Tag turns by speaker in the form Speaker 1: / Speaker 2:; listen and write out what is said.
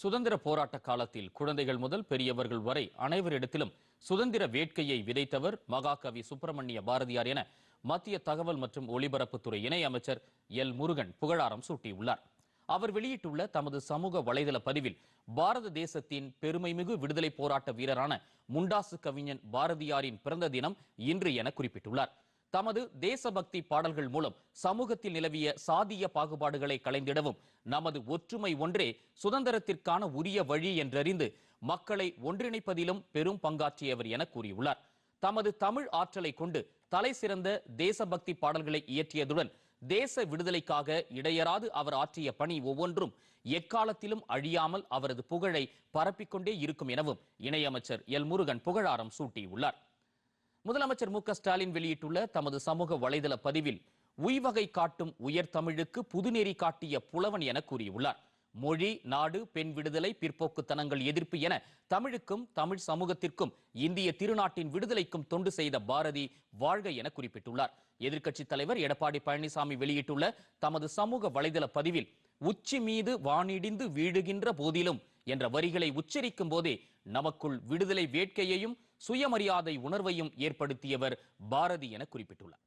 Speaker 1: சுதந்திர போராட்ட காலத்தில் குழந்தைகள் முதல் பெரியவர்கள் வரை அனைவரிடத்திலும் சுதந்திர வேட்கையை விதைத்தவர் மகாகவி சுப்பிரமணிய பாரதியார் என மத்திய தகவல் மற்றும் ஒலிபரப்புத்துறை இணை அமைச்சர் எல் முருகன் புகழாரம் சூட்டியுள்ளார். அவர் வெளியிட்டுள்ள தமது சமூக வலைதள பதிவில் பாரத தேசத்தின் பெருமைமிகு விடுதலை போராட்ட வீரரான முண்டாசு கவிஞன் பாரதியாரின் பிறந்த தினம் இன்று என குறிப்பிட்டுள்ளார். தமது தேசபக்தி பாடல்கள் மூலம் சமூகத்தில் நிலவிய சாதிய பாகுபாடுகளை களைந்திடவும் நமது ஒற்றுமை ஒன்றே சுதந்திரத்திற்கான உரிய வழி என்றறிந்து மக்களை ஒன்றிணைப்பதிலும் பெரும் பங்காற்றியவர் என கூறியுள்ளார். தமது தமிழ் ஆற்றலை கொண்டு தலை சிறந்த தேசபக்தி பாடல்களை இயற்றியதுடன் தேச விடுதலைக்காக இடையராது அவர் ஆற்றிய பணி ஒவ்வொன்றும் எக்காலத்திலும் அழியாமல் அவரது புகழை பரப்பிக்கொண்டே இருக்கும் எனவும் இணையமைச்சர் எல் முருகன் புகழாரம் சூட்டியுள்ளார். முதலமைச்சர் மு ஸ்டாலின் வெளியிட்டுள்ள தமது சமூக வலைதள பதிவில் உய்வகை காட்டும் உயர் தமிழுக்கு புதுநெறி காட்டிய புலவன் என கூறியுள்ளார். மொழி நாடு பெண் விடுதலை பிற்போக்குத்தனங்கள் எதிர்ப்பு என தமிழுக்கும் தமிழ் சமூகத்திற்கும் இந்திய திருநாட்டின் விடுதலைக்கும் தொண்டு செய்த பாரதி வாழ்க என குறிப்பிட்டுள்ளார். எதிர்க்கட்சித் தலைவர் எடப்பாடி பழனிசாமி வெளியிட்டுள்ள தமது சமூக வலைதள பதிவில் உச்சி மீது வானிடிந்து வீழுகின்ற போதிலும் என்ற வரிகளை உச்சரிக்கும் போதே நமக்குள் விடுதலை வேட்கையையும் சுயமரியாதை உணர்வையும் ஏற்படுத்தியவர் பாரதி என குறிப்பிட்டுள்ளார்.